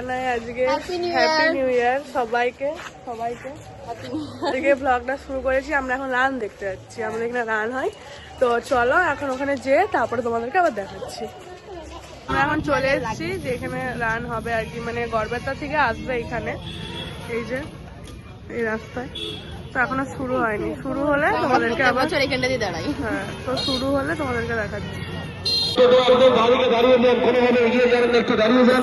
জানাই আজকে। Happy new year সবাইকে সবাইকে। আজকে ব্লগটা শুরু করেছি আমরা এখন রান দেখতে যাচ্ছি। আমাদের এখানে রান হয়। তো চলো এখন ওখানে যেয়ে তারপরে তোমাদেরকে আবার দেখাচ্ছি। আমরা এখন চলে এসেছি যেখানে রান হবে আর কি। মানে গড়বেতা থেকে আসবে এখানে। এই যে এই রাস্তায়। তো এখনও শুরু হয়নি। শুরু হলে তোমাদেরকে আবার এখানটা দিয়ে দাঁড়াই। হ্যাঁ তো শুরু হলে তোমাদেরকে দেখাচ্ছি। দাঁড়িয়ে কোনোভাবে এগিয়ে যাবেন একটু দাঁড়িয়ে যান।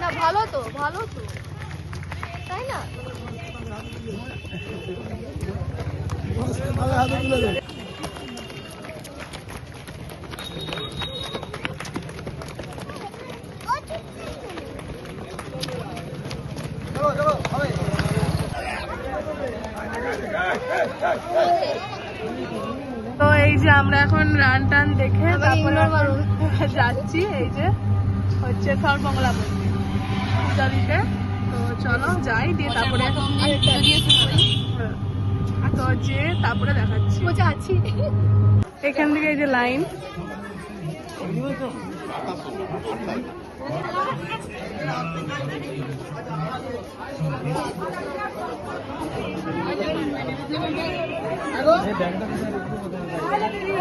না ভালো তো ভালো তো। তাই না? তো এই যে আমরা এখন রান টান দেখে তারপরে যাচ্ছি এই যে হচ্ছে সর্বমঙ্গলা মন্দির পূজা দিতে তো চলো যাই দিয়ে তারপরে। তো যে তারপরে দেখাচ্ছি। মজা আছি। এখান থেকে এই যে লাইন।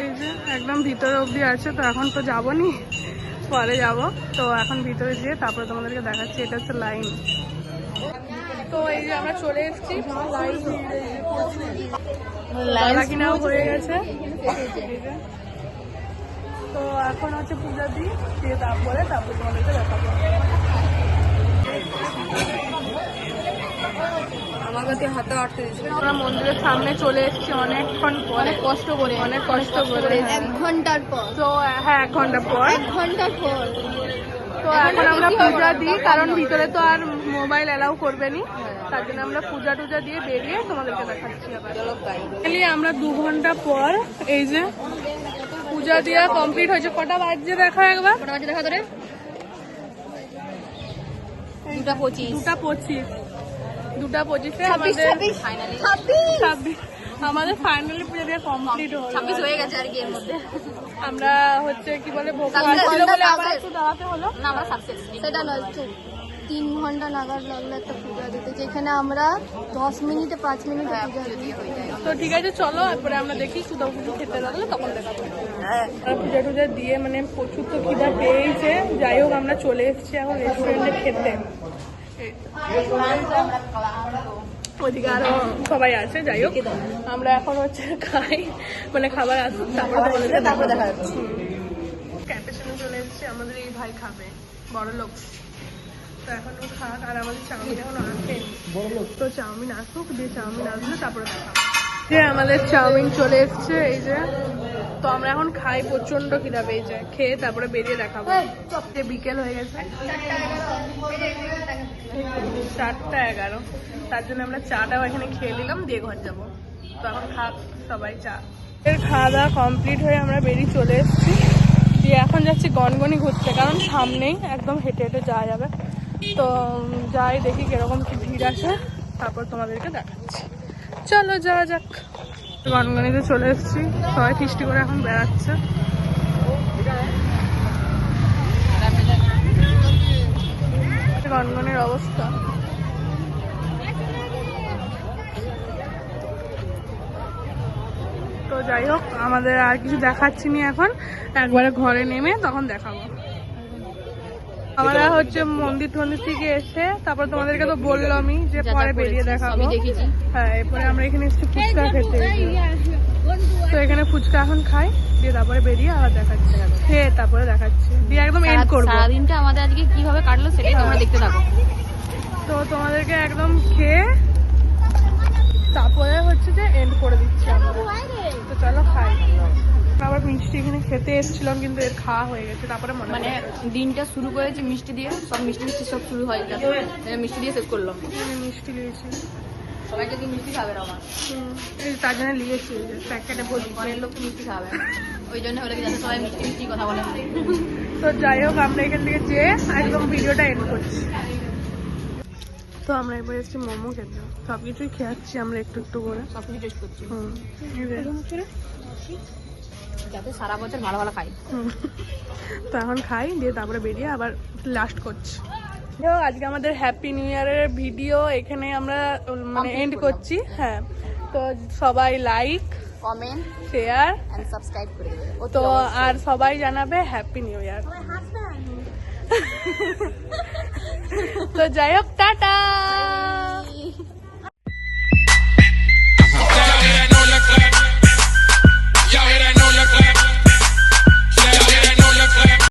এই যে একদম ভিতরে অবধি আছে, তো এখন তো যাব নি পরে যাব। তো এখন ভিতরে যেয়ে তারপরে তোমাদেরকে দেখাচ্ছি, এটা হচ্ছে লাইন। তো এই যে আমরা চলে এসেছি। কিনাও হয়ে গেছে। তো এখন হচ্ছে পূজা দিই দিয়ে তারপরে তারপরে তোমাদেরকে দেখাবো। আমার হাতে আটকে দিয়েছিল। আমরা মন্দিরের সামনে চলে এসেছি অনেকক্ষণ পরে অনেক কষ্ট করে অনেক কষ্ট করে। এক ঘণ্টার পর। তো হ্যাঁ এক ঘণ্টা পর। এক ঘণ্টার পর। তো এখন আমরা পূজা দিই কারণ ভিতরে তো আর মোবাইল অ্যালাউ করবে নি। তার জন্য আমরা পূজা টুজা দিয়ে বেরিয়ে তোমাদেরকে দেখাচ্ছি আবার। আমরা দু ঘণ্টা পর এই যে পূজা দেওয়া কমপ্লিট হয়েছে। কটা বাজছে দেখো একবার। কটা বাজে দেখা তোরে? দুটা পঁচিশ। দুটা পঁচিশ। দুটা পঁচিশে আমাদের আমাদের ফাইনালি কমপ্লিট হলো। ছাব্বিশ হয়ে গেছে আর কি এর মধ্যে। আমরা হচ্ছে কি বলে ভোগ তাহলে ছিল বলে আবার একটু দাঁড়াতে হলো। না আমরা সাকসেস সেটা নয় তিন ঘণ্টা নাগাদ লাগল একটা পূজা দিতে যেখানে আমরা দশ মিনিটে পাঁচ মিনিটে পূজা দিয়ে তো ঠিক আছে চলো তারপরে আমরা দেখি সুদা পুজো খেতে লাগলে তখন দেখাবো। আমরা পূজা টুজা দিয়ে মানে প্রচুর তো খিদা পেয়েছে যাই হোক আমরা চলে এসেছি এখন রেস্টুরেন্টে খেতে। ওদিকে আরও সবাই আছে যাই হোক। আমরা এখন হচ্ছে খাই মানে খাবার আসুক তারপরে দেখা যাচ্ছে। চলে এসেছি আমাদের এই ভাই খাবে বড় লোক। তো এখন খাক আর আমাদের চাউমিন এখন আসেনি তো চাউমিন আসুক দিয়ে চাউমিন আসলে তারপরে যে আমাদের চাউমিন চলে এসছে এই যে। তো আমরা এখন খাই প্রচণ্ড খিদা পেয়েছে। খেয়ে তারপরে বেরিয়ে দেখাবো। যে বিকেল হয়ে গেছে। চারটা এগারো। তার জন্য আমরা চাটাও এখানে খেয়ে নিলাম দিয়ে ঘর যাব। তো এখন খাক সবাই চা। এর খাওয়া দাওয়া কমপ্লিট হয়ে আমরা বেরিয়ে চলে এসেছি। দিয়ে এখন যাচ্ছি গনগনি ঘুরতে কারণ সামনেই একদম হেঁটে হেঁটে যাওয়া যাবে। তো যাই দেখি কীরকম কি ভিড় আসে তারপর তোমাদেরকে দেখাচ্ছি। চলো যাওয়া যাক। গনগনিতে চলে এসেছি। সবাই ফিস্টি করে এখন বেড়াচ্ছে। গনগনের অবস্থা। তো যাই হোক, আমাদের আর কিছু দেখাচ্ছি নি এখন। একবারে ঘরে নেমে তখন দেখাবো। আমরা হচ্ছে মন্দির টন্দির থেকে এসে তারপর তোমাদেরকে তো বললামই যে পরে বেরিয়ে দেখাবো দেখেছি। হ্যাঁ এরপরে আমরা এখানে এসেছি ফুচকা খেতে। তো এখানে ফুচকা এখন খাই দিয়ে তারপরে বেরিয়ে আবার দেখাচ্ছি। খেয়ে তারপরে দেখাচ্ছি। দিয়ে একদম এন্ড করব। সারাদিনটা আমাদের আজকে কীভাবে কাটলো সেটাই তোমরা দেখতে থাকো। তো তোমাদেরকে একদম খেয়ে তারপরে হচ্ছে যে এন্ড করে দিচ্ছি আমরা। মিষ্টি এখানে খেতে এসেছিলাম কিন্তু এর খাওয়া হয়ে গেছে তারপরে মনে মানে দিনটা শুরু করেছি মিষ্টি দিয়ে সব মিষ্টি মিষ্টি সব শুরু হয় মিষ্টি দিয়ে শেষ করলাম। মিষ্টি নিয়েছি সবাই যদি মিষ্টি খাবে না আমার? তার জন্য নিয়েছি প্যাকেটে ভর্তি ঘরের লোক তো মিষ্টি খাবে? না। ওই জন্য হলে যাতে সবাই মিষ্টি মিষ্টি কথা বলে তো যাই হোক আমরা এখান থেকে যে একদম ভিডিওটা এন্ড করছি। তো আমরা এবার এসেছি মোমো খেতে। সব কিছুই খেয়াচ্ছি আমরা একটু একটু করে। সব কিছু টেস্ট করছি। হুম। যাতে সারা বছর ভালো ভালো খাই। তো এখন খাই দিয়ে তারপরে বেরিয়ে আবার লাস্ট করছি। যাই হোক, আজকে আমাদের হ্যাপি নিউ ইয়ারের ভিডিও এখানে আমরা মানে এন্ড করছি হ্যাঁ। তো সবাই like comment share and subscribe করে তো আর সবাই জানাবে হ্যাপি নিউ ইয়ার তো যাই হোক টাটা!